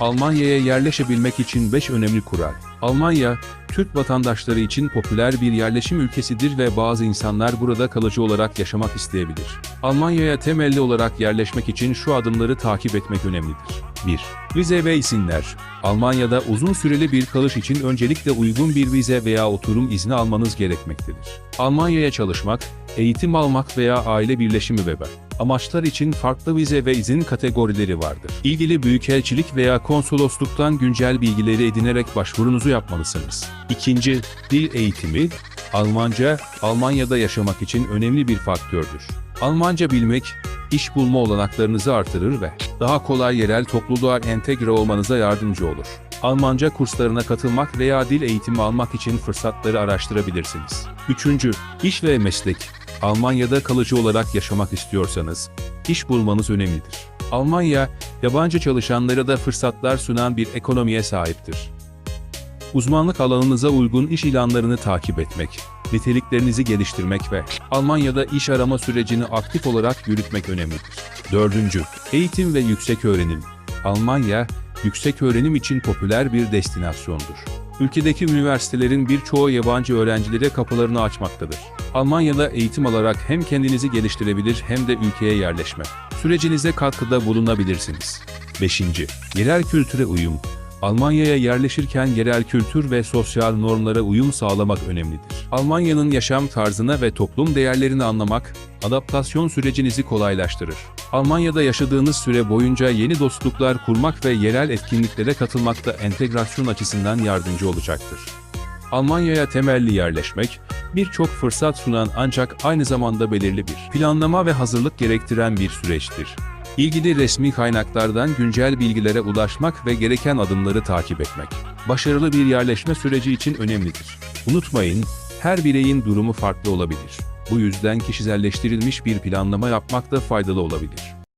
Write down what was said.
Almanya'ya yerleşebilmek için 5 önemli kural. Almanya, Türk vatandaşları için popüler bir yerleşim ülkesidir ve bazı insanlar burada kalıcı olarak yaşamak isteyebilir. Almanya'ya temelli olarak yerleşmek için şu adımları takip etmek önemlidir. 1. Vize ve izinler. Almanya'da uzun süreli bir kalış için öncelikle uygun bir vize veya oturum izni almanız gerekmektedir. Almanya'ya çalışmak, eğitim almak veya aile birleşimi ve amaçlar için farklı vize ve izin kategorileri vardır. İlgili büyükelçilik veya konsolosluktan güncel bilgileri edinerek başvurunuzu yapmalısınız. İkinci, dil eğitimi. Almanca, Almanya'da yaşamak için önemli bir faktördür. Almanca bilmek, iş bulma olanaklarınızı artırır ve daha kolay yerel topluluğa entegre olmanıza yardımcı olur. Almanca kurslarına katılmak veya dil eğitimi almak için fırsatları araştırabilirsiniz. Üçüncü, iş ve meslek. Almanya'da kalıcı olarak yaşamak istiyorsanız, iş bulmanız önemlidir. Almanya, yabancı çalışanlara da fırsatlar sunan bir ekonomiye sahiptir. Uzmanlık alanınıza uygun iş ilanlarını takip etmek, niteliklerinizi geliştirmek ve Almanya'da iş arama sürecini aktif olarak yürütmek önemlidir. Dördüncü, eğitim ve yüksek öğrenim. Almanya, yüksek öğrenim için popüler bir destinasyondur. Ülkedeki üniversitelerin birçoğu yabancı öğrencilere kapılarını açmaktadır. Almanya'da eğitim alarak hem kendinizi geliştirebilir hem de ülkeye yerleşme sürecinize katkıda bulunabilirsiniz. 5. Yerel kültüre uyum. Almanya'ya yerleşirken yerel kültür ve sosyal normlara uyum sağlamak önemlidir. Almanya'nın yaşam tarzına ve toplum değerlerini anlamak, adaptasyon sürecinizi kolaylaştırır. Almanya'da yaşadığınız süre boyunca yeni dostluklar kurmak ve yerel etkinliklere katılmak da entegrasyon açısından yardımcı olacaktır. Almanya'ya temelli yerleşmek, birçok fırsat sunan ancak aynı zamanda belirli bir planlama ve hazırlık gerektiren bir süreçtir. İlgili resmi kaynaklardan güncel bilgilere ulaşmak ve gereken adımları takip etmek, başarılı bir yerleşme süreci için önemlidir. Unutmayın, her bireyin durumu farklı olabilir. Bu yüzden kişiselleştirilmiş bir planlama yapmak da faydalı olabilir.